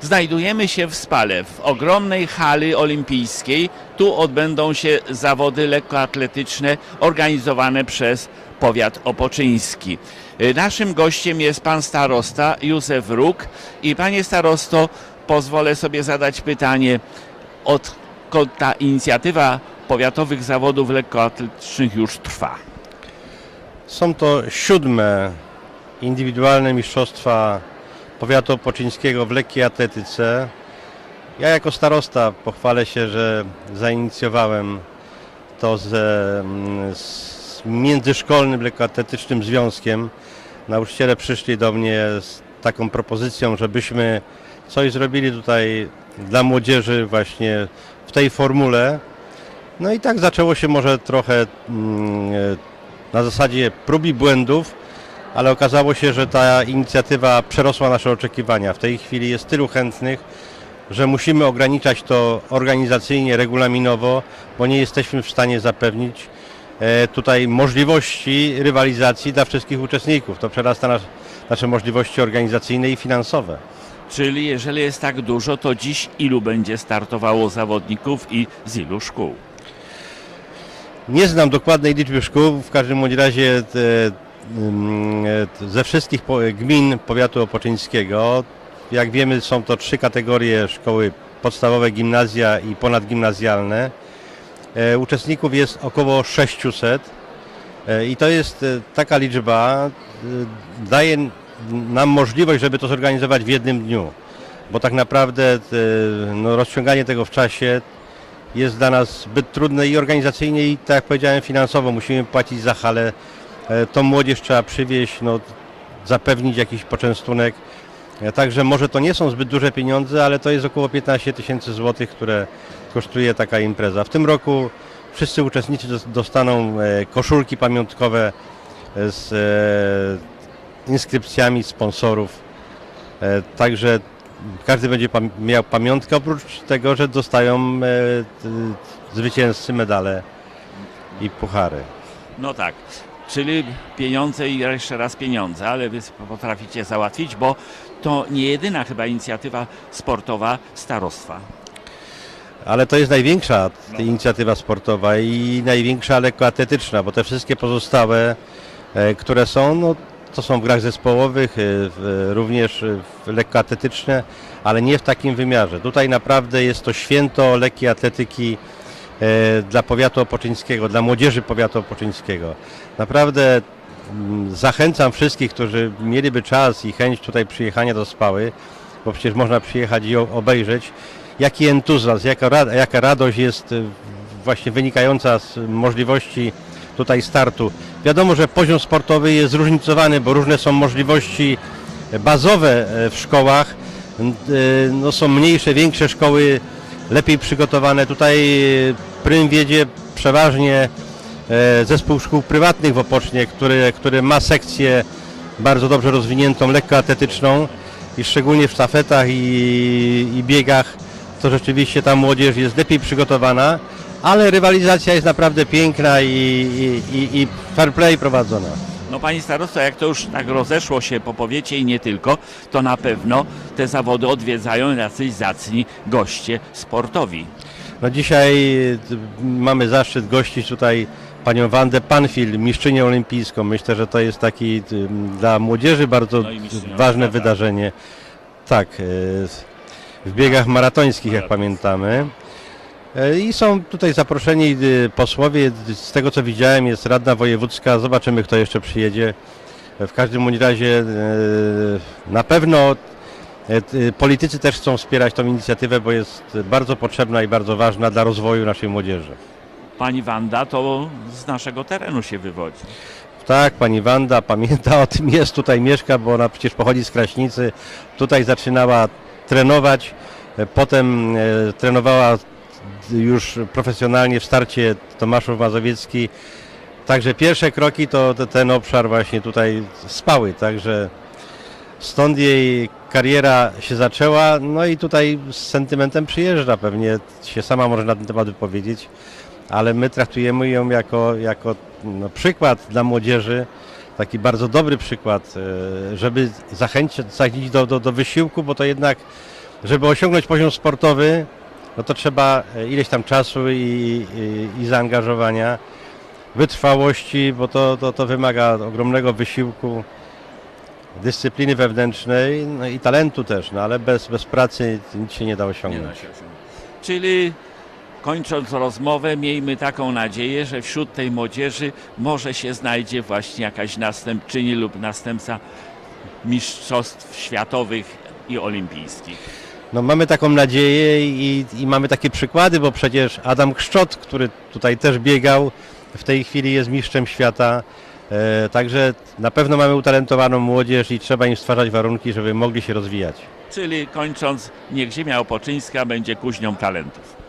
Znajdujemy się w Spale, w ogromnej hali olimpijskiej. Tu odbędą się zawody lekkoatletyczne organizowane przez powiat opoczyński. Y, Naszym gościem jest pan starosta Józef Róg i panie starosto, pozwolę sobie zadać pytanie, odkąd ta inicjatywa powiatowych zawodów lekkoatletycznych już trwa? Są to siódme indywidualne mistrzostwa powiatu opoczyńskiego w lekkiej atletyce. Ja jako starosta pochwalę się, że zainicjowałem to z, mm, z międzyszkolnym lekkoatletycznym związkiem. Nauczyciele przyszli do mnie z taką propozycją, żebyśmy coś zrobili tutaj dla młodzieży właśnie w tej formule. No i tak zaczęło się może trochę mm, na zasadzie prób i błędów, ale okazało się, że ta inicjatywa przerosła nasze oczekiwania. W tej chwili jest tylu chętnych, że musimy ograniczać to organizacyjnie, regulaminowo, bo nie jesteśmy w stanie zapewnić e, tutaj możliwości rywalizacji dla wszystkich uczestników. To przerasta nas, nasze możliwości organizacyjne i finansowe. Czyli jeżeli jest tak dużo, to dziś ilu będzie startowało zawodników i z ilu szkół? Nie znam dokładnej liczby szkół, w każdym razie e, ze wszystkich gmin powiatu opoczyńskiego, jak wiemy są to trzy kategorie szkoły podstawowe, gimnazja i ponadgimnazjalne. E, Uczestników jest około 600 e, i to jest e, taka liczba, e, daje nam możliwość, żeby to zorganizować w jednym dniu, bo tak naprawdę e, no, rozciąganie tego w czasie jest dla nas zbyt trudne i organizacyjnie i tak jak powiedziałem finansowo musimy płacić za halę. E, Tą młodzież trzeba przywieźć, no, zapewnić jakiś poczęstunek. E, Także może to nie są zbyt duże pieniądze, ale to jest około 15 tysięcy złotych, które kosztuje taka impreza. W tym roku wszyscy uczestnicy dos- dostaną e, koszulki pamiątkowe z inskrypcjami sponsorów. Także każdy będzie miał pamiątkę, oprócz tego, że dostają zwycięzcy medale i puchary. No tak, czyli pieniądze i jeszcze raz pieniądze, ale wy potraficie załatwić, bo to nie jedyna chyba inicjatywa sportowa starostwa. Ale to jest największa t- inicjatywa sportowa i największa lekkoatletyczna, bo te wszystkie pozostałe, e, które są, no, to są w grach zespołowych, e, w, również e, w lekkoatletyczne, ale nie w takim wymiarze. Tutaj naprawdę jest to święto lekkiej atletyki dla powiatu opoczyńskiego, dla młodzieży powiatu opoczyńskiego. Naprawdę mm, zachęcam wszystkich, którzy mieliby czas i chęć tutaj przyjechania do Spały, bo przecież można przyjechać i obejrzeć, jaki entuzjazm, jaka, ra- jaka radość jest y, właśnie wynikająca z możliwości tutaj startu. Wiadomo, że poziom sportowy jest zróżnicowany, bo różne są możliwości bazowe e, w szkołach. No, są mniejsze, większe szkoły, lepiej przygotowane. Tutaj prym wiedzie przeważnie e, zespół szkół prywatnych w Opocznie, który, który ma sekcję bardzo dobrze rozwiniętą, lekkoatletyczną i szczególnie w sztafetach i, i biegach to rzeczywiście ta młodzież jest lepiej przygotowana, ale rywalizacja jest naprawdę piękna i, i, i, i fair play prowadzona. No pani starosto, jak to już tak rozeszło się po powiecie i nie tylko, to na pewno te zawody odwiedzają jacyś zacni goście sportowi. No dzisiaj y, mamy zaszczyt gościć tutaj panią Wandę Panfil, mistrzynię olimpijską. Myślę, że to jest taki y, dla młodzieży bardzo No ważne wydarzenie. Tak, y, w biegach maratońskich, jak pamiętamy. I są tutaj zaproszeni posłowie. Z tego co widziałem jest radna wojewódzka. Zobaczymy kto jeszcze przyjedzie. W każdym razie na pewno politycy też chcą wspierać tą inicjatywę, bo jest bardzo potrzebna i bardzo ważna dla rozwoju naszej młodzieży. Pani Wanda to z naszego terenu się wywodzi. Tak, pani Wanda pamięta o tym, jest tutaj, mieszka, bo ona przecież pochodzi z Kraśnicy. Tutaj zaczynała trenować, e, potem e, trenowała już profesjonalnie w starcie Tomaszów Mazowiecki. Także pierwsze kroki to, to ten obszar właśnie tutaj spały, także stąd jej kariera się zaczęła, no i tutaj z sentymentem przyjeżdża, pewnie się sama może na ten temat wypowiedzieć, ale my traktujemy ją jako, jako no, przykład dla młodzieży, taki bardzo dobry przykład, e, żeby zachęcić, zachęcić do, do, do wysiłku, bo to jednak żeby osiągnąć poziom sportowy, no to trzeba e, ileś tam czasu i, i, i zaangażowania, wytrwałości, bo to, to, to wymaga ogromnego wysiłku, dyscypliny wewnętrznej no i talentu też, no ale bez, bez pracy nic się nie da Nie osiągnąć. da się osiągnąć. Czyli kończąc rozmowę, miejmy taką nadzieję, że wśród tej młodzieży może się znajdzie właśnie jakaś następczyni lub następca mistrzostw światowych i olimpijskich. No mamy taką nadzieję i, i mamy takie przykłady, bo przecież Adam Kszczot, który tutaj też biegał, w tej chwili jest mistrzem świata. E, także na pewno mamy utalentowaną młodzież i trzeba im stwarzać warunki, żeby mogli się rozwijać. Czyli kończąc, niech ziemia opoczyńska będzie kuźnią talentów.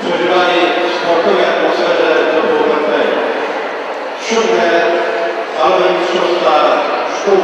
Przeżywali sportowej atmosferze do półmetrej. Siódme falowe mistrzostwa szkół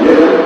Nie,